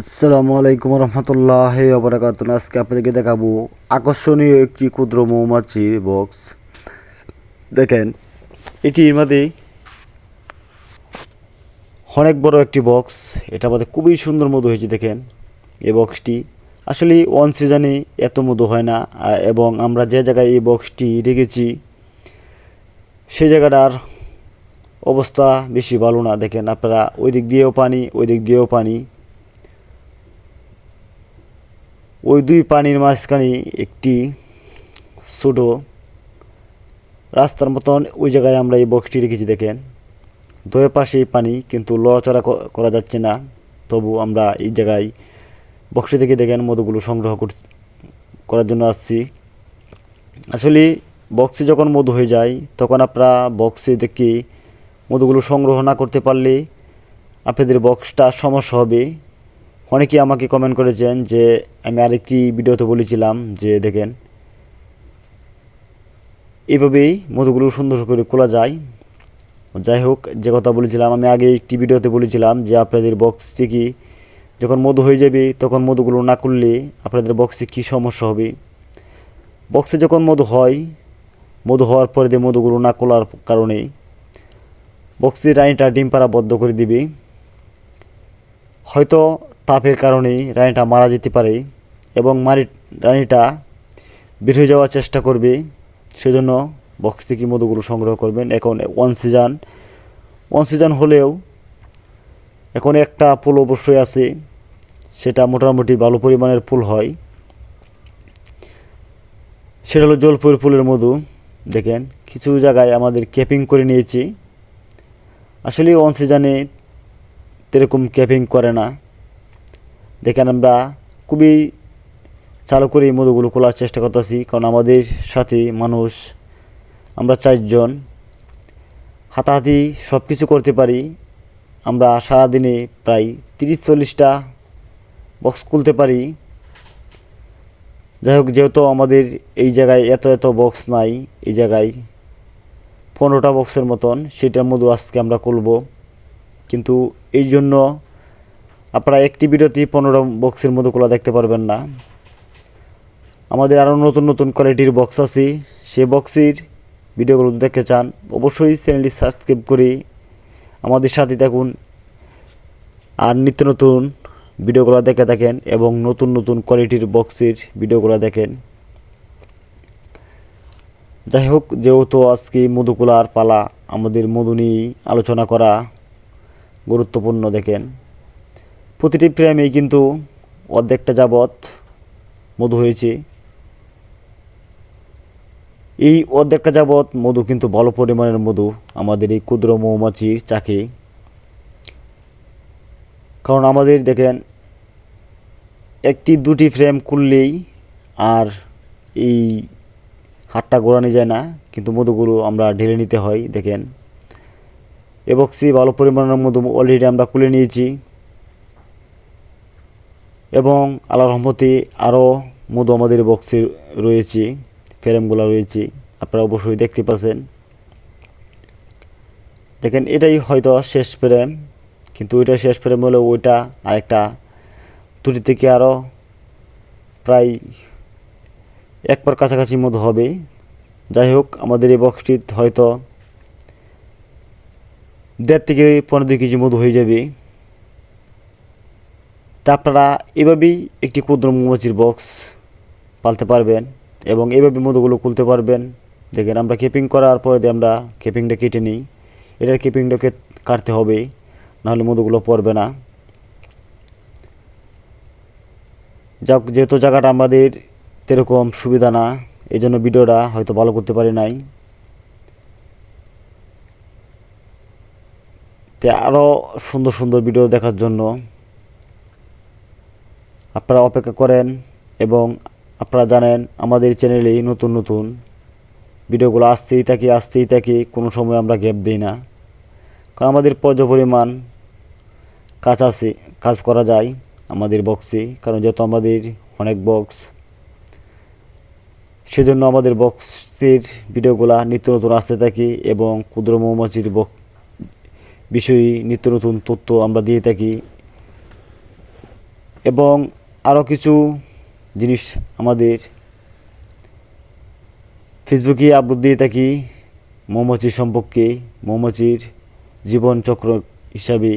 আসসালামু আলাইকুম রহমতুল্লাহ অবরাকাত আজকে আপনাদেরকে দেখাবো আকর্ষণীয় একটি ক্ষুদ্র মৌমাছি বক্স দেখেন এটির মধ্যে অনেক বড় একটি বক্স এটা আমাদের খুবই সুন্দর মধু হয়েছে, দেখেন। এই বক্সটি আসলে ওয়ান সিজনে এত মধু হয় না, এবং আমরা যে জায়গায় এই বক্সটি রেখেছি সেই জায়গাটার অবস্থা বেশি ভালো না। দেখেন, আপনারা ওই দিক দিয়েও পানি ওই দিক দিয়েও পানি। ওই দুই পানির মাঝখানে একটি ছোটো রাস্তার মতন ওই জায়গায় আমরা এই বক্সটি রেখেছি, দেখেন। দুই পাশেই পানি, কিন্তু লড়াচড়া করা যাচ্ছে না। তবু আমরা এই জায়গায় বক্সটি থেকে, দেখেন, মধুগুলো সংগ্রহ কর- করার জন্য আসছি। আসলে বক্সে যখন মধু হয়ে যায়, তখন আপনারা বক্সে দেখে মধুগুলো সংগ্রহ না করতে পারলে আপনাদের বক্সটা সমস্যা হবে। অনেকে আমাকে কমেন্ট করেছেন যে, আমি আরেকটি ভিডিওতে বলেছিলাম যে, দেখেন, এভাবেই মধুগুলো সুন্দর করে খোলা যায়। যাই হোক, যে কথা বলেছিলাম, আমি আগে একটি ভিডিওতে বলেছিলাম যে, আপনাদের বক্স থেকে যখন মধু হয়ে যাবে, তখন মধুগুলো না করলে আপনাদের বক্সে কী সমস্যা হবে? বক্সে যখন মধু হয়, মধু হওয়ার পরে দিয়ে মধুগুলো না খোলার কারণে বক্সের রানিটা ডিম পাড়া বদ্ধ করে দিবে। হয়তো তাপের কারণে রানীটা মারা যেতে পারে এবং মারি রানীটা বের হয়ে যাওয়ার চেষ্টা করবে, সেজন্য বক্স থেকে মধুগুলো সংগ্রহ করবেন। এখন ওয়ান সিজন ওয়ান সিজন হলেও এখন একটা ফুল অবশ্যই আছে, সেটা মোটামুটি ভালো পরিমাণের ফুল হয়। সেটা হলো জলপুর ফুলের মধু। দেখেন, কিছু জায়গায় আমাদের ক্যাপিং করে নিয়েছি। আসলে ওয়ান সিজনে এরকম ক্যাপিং করে না। দেখেন আমরা খুবই চালু করে এই মধুগুলো খোলার চেষ্টা করতেছি, কারণ আমাদের সাথে মানুষ, আমরা চারজন, হাতাহাতি সব কিছু করতে পারি। আমরা সারাদিনে প্রায় তিরিশ চল্লিশটা বক্স খুলতে পারি। যাই হোক, যেহেতু আমাদের এই জায়গায় এত এত বক্স নাই, এই জায়গায় পনেরোটা বক্সের মতন, সেটার মধু আজকে আমরা খুলবো। কিন্তু এই জন্য আপনারা একটি ভিডিওতেই পনেরো বক্সের মতো খোলা দেখতে পারবেন না। আমাদের আরও নতুন নতুন কোয়ালিটির বক্স আছে। সে বক্সের ভিডিওগুলো দেখতে চান, অবশ্যই চ্যানেলটি সাবস্ক্রাইব করে আমাদের সাথে থাকুন। আর নিত্য নতুন ভিডিওগুলো দেখে থাকেন এবং নতুন নতুন কোয়ালিটির বক্সের ভিডিওগুলো দেখেন। যাই হোক, যেহেতু আজকে মধুকুলার পালা, আমাদের মধু নিয়ে আলোচনা করা গুরুত্বপূর্ণ দেখেন। প্রতিটি ফ্রেমেই কিন্তু অর্ধেকটা যাবৎ মধু হয়েছে। এই অর্ধেকটা যাবৎ মধু কিন্তু ভালো পরিমাণের মধু আমাদের এই ক্ষুদ্র মৌমাছির চাকে। কারণ আমাদের দেখেন, একটি, দুটি ফ্রেম খুললেই আর এই হাতটা গোড়ানো যায় না, কিন্তু মধুগুলো আমরা ঢেলে নিতে হয়, দেখেন। এ বক্সি ভালো পরিমাণের মধু অলরেডি আমরা খুলে নিয়েছি। এবং আল্লাহ রহমতে আরও মধু আমাদের বক্সে রয়েছে, ফ্রেমগুলো রয়েছে। আপনারা অবশ্যই দেখতে পাচ্ছেন। দেখেন, এটাই হয়তো শেষ ফ্রেম, কিন্তু ওইটা শেষ ফ্রেম হলেও ওইটা আরেকটা দুটি থেকে আরও প্রায় এক পর কাছাকাছি মতো হবে। যাই হোক, আমাদের এই বক্সটি হয়তো দেড় থেকে পনেরো দুই কেজি মধু হয়ে যাবে। আপনারা এভাবেই একটি ক্ষুদ্র মৌমাছির বক্স পালতে পারবেন এবং এভাবে মধুগুলো খুলতে পারবেন। দেখেন, আমরা কেপিং করার পরে আমরা কেপিংটা কেটে নিই। এটার কেপিংটাকে কাটতে হবে, নাহলে মধুগুলো পড়বে না। যাক, যেহেতু জায়গাটা আমাদের সেরকম সুবিধা না এই জন্য ভিডিওটা হয়তো ভালো করতে পারি নাই। তে আরও সুন্দর সুন্দর ভিডিও দেখার জন্য আপনারা অপেক্ষা করেন এবং আপনারা জানেন আমাদের চ্যানেলে নতুন নতুন ভিডিওগুলো আসতেই থাকি আসতেই থাকি, কোনো সময় আমরা গ্যাপ দিই না। কারণ আমাদের পর্যাপ্ত পরিমাণ কাজ আছে, কাজ করা যায় আমাদের বক্সে কারণ যেহেতু আমাদের অনেক বক্স সেজন্য আমাদের বক্সের ভিডিওগুলো নিত্য নতুন আসতে থাকি এবং ক্ষুদ্র মৌমাছির বক্স বিষয়ে নিত্য নতুন তথ্য আমরা দিয়ে থাকি। এবং আরও কিছু জিনিস আমাদের ফেসবুকে আপলোড দিয়ে থাকি মৌমাছি সম্পর্কে মৌমাছির জীবনচক্র হিসাবে।